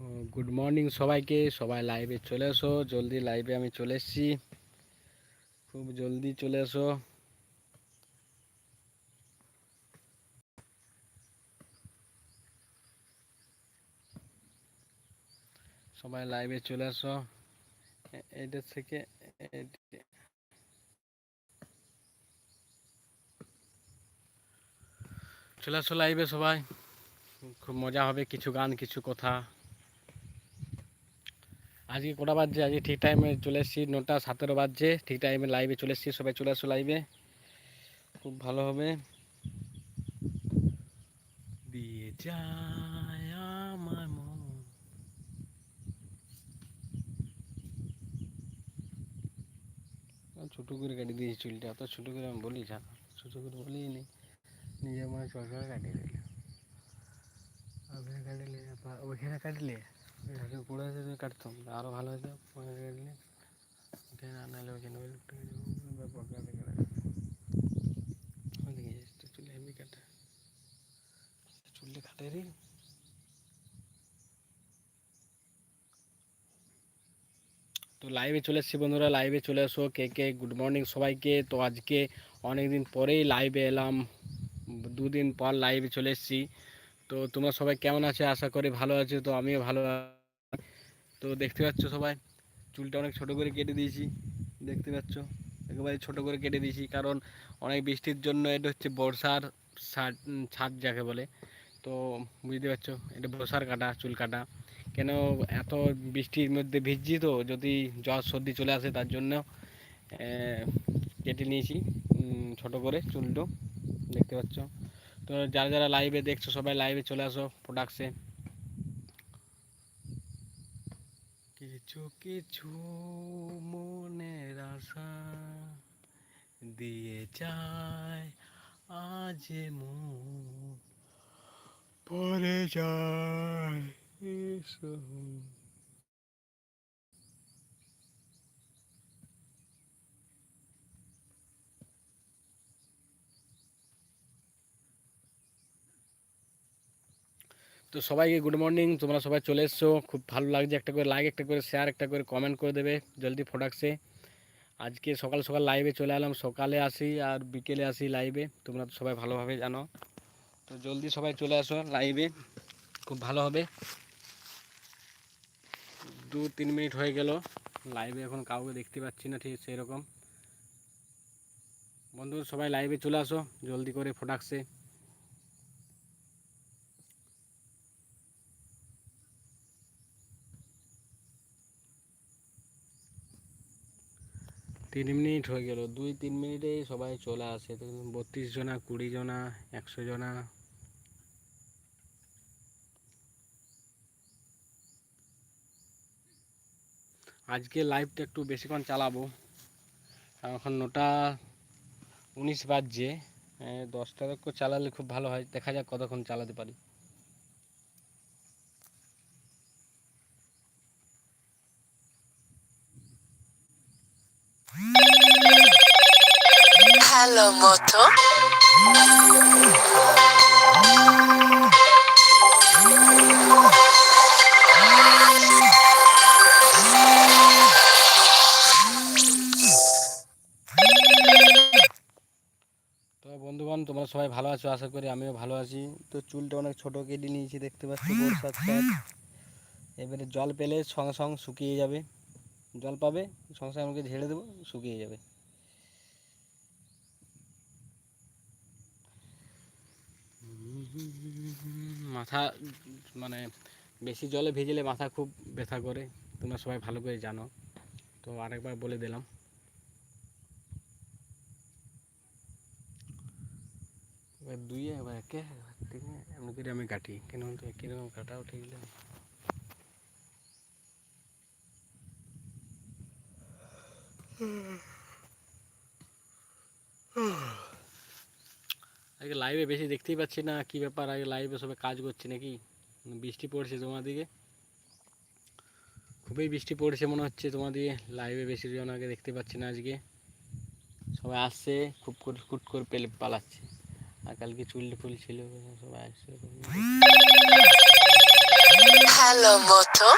Good morning সবাইকে, সবাই লাইভে চলে এসো, জলদি লাইভে আমি চলে এসেছি। খুব জলদি চলে এসো। সবাই লাইভে চলে আসো এ- এইটা থেকে চলে আসো লাইভে সবাই। খুব মজা হবে, কিছু গান, কিছু কথা। আজকে কটা বাজছে? আজকে ঠিক টাইমে চলে এসেছি। নটা সতেরো বাজছে। ঠিক টাইমে লাইভে চলে এসেছি। সবাই চলে আসো লাইভে খুব ভালো হবে। দিয়ে যায় করে কাটি দিয়েছি চুলটা। অত ছোটো করে আমি বলি যা ছোটো করে বলি নি। নিজে মনে চল কাটিয়ে দিল। ওখানে কাটলে ওইখানে কাটলে ওইখানে পুরো কাটতাম আরও ভালো হতো ওখানে কাটলে ওখানে না নাহলে ওখানে ওই লোকটা ব্যাপার কাটে কাটে ওদিকে তো চুলে হেভি কাটে চুলটা কাটে রে তো লাইভে চলে এসেছি বন্ধুরা লাইভে চলে এসো কে কে গুড মর্নিং সবাইকে তো আজকে অনেক দিন পরেই লাইভে এলাম দুদিন পর লাইভে চলে এসেছি তো তোমরা সবাই কেমন আছে? আশা করি ভালো আছে, তো আমিও ভালো তো দেখতে পাচ্ছ সবাই, চুলটা অনেক ছোট করে কেটে দিয়েছি, দেখতে পাচ্ছ? একেবারে ছোট করে কেটে দিয়েছি, কারণ অনেক বৃষ্টির জন্য এটা হচ্ছে বর্ষার ছাদ যাকে বলে। তো বুঝতে পারছ, এটা বর্ষার কাটা, চুল কাটা। কেন এত বৃষ্টির মধ্যে ভিজছি তো, যদি জ্বর সর্দি চলে আসে তার জন্য কেটে নিয়েছি ছোট করে চুলটো, দেখতে পাচ্ছ? তো যারা যারা লাইভে দেখছ, সবাই লাইভে চলে আসো প্রোডাক্টসে কিছু কিছু মনের আশা দিয়ে যায় আজ মন পরে যায় এসো। তো সবাইকে গুড মর্নিং তোমরা সবাই চলে এসছো। খুব ভালো লাগছে একটা করে লাইক একটা করে শেয়ার একটা করে কমেন্ট করে দেবে জলদি প্রোডাক্টসে আজকে সকাল সকাল লাইভে চলে এলাম, সকালে আসি আর বিকেলে আসি লাইভে তোমরা তো সবাই ভালোভাবে জানো। তো জলদি সবাই চলে আসো লাইভে খুব ভালো হবে। দু তিন মিনিট হয়ে গেল লাইভে এখন কাউকে দেখতে পাচ্ছি না, ঠিক সেরকম বন্ধু সবাই লাইভে চলে আসো, জলদি করে প্রোডাক্টসে তিন মিনিট হয়ে গেল, দুই তিন মিনিটেই সবাই চলে আসে। বত্রিশ জনা, কুড়ি জনা, একশো জনা। আজকে লাইভটা একটু বেশিক্ষণ চালাবো। এখন নটা উনিশ বাজছে। দশটা চালালে খুব ভালো হয়। দেখা যাক কতক্ষণ চালাতে পারি। Moto. বন্ধুগণ, তোমরা সবাই ভালো আছো? আশা করি আমিও ভালো আছি। তো চুলটা অনেক ছোট কেটে নিয়েছি, দেখতে পাচ্ছি এবারে জল পেলে সঙ্গে সঙ্গে শুকিয়ে যাবে। জল পাবে, সঙ্গে সঙ্গে আমাকে ঝেড়ে দেবো, শুকিয়ে যাবে। মাথা মানে বেশি জলে ভিজলে মাথা খুব ব্যথা করে, তোমরা সবাই ভালো করে জানো। তো আরেকবার বলে দিলাম। এবার দুইয়ে, এবার একে তিনে, এমনি করে আমি কাটি। কেন বলতো একই রকম কাটাও ঠিক না। আজকে লাইভে বেশি দেখতেই পাচ্ছি না, কি ব্যাপার? আগে লাইভে সবাই কাজ করছে নাকি? বৃষ্টি পড়ছে তোমার দিকে? খুবই বৃষ্টি পড়ছে মনে হচ্ছে তোমার লাইভে বেশি জন আগে দেখতে পাচ্ছি না আজকে। সবাই আসছে, খুব করে ফুট করে পেলে পালাচ্ছে। আর কালকে চুল ফুল ছিল, সবাই আসছে। ভালো মতো।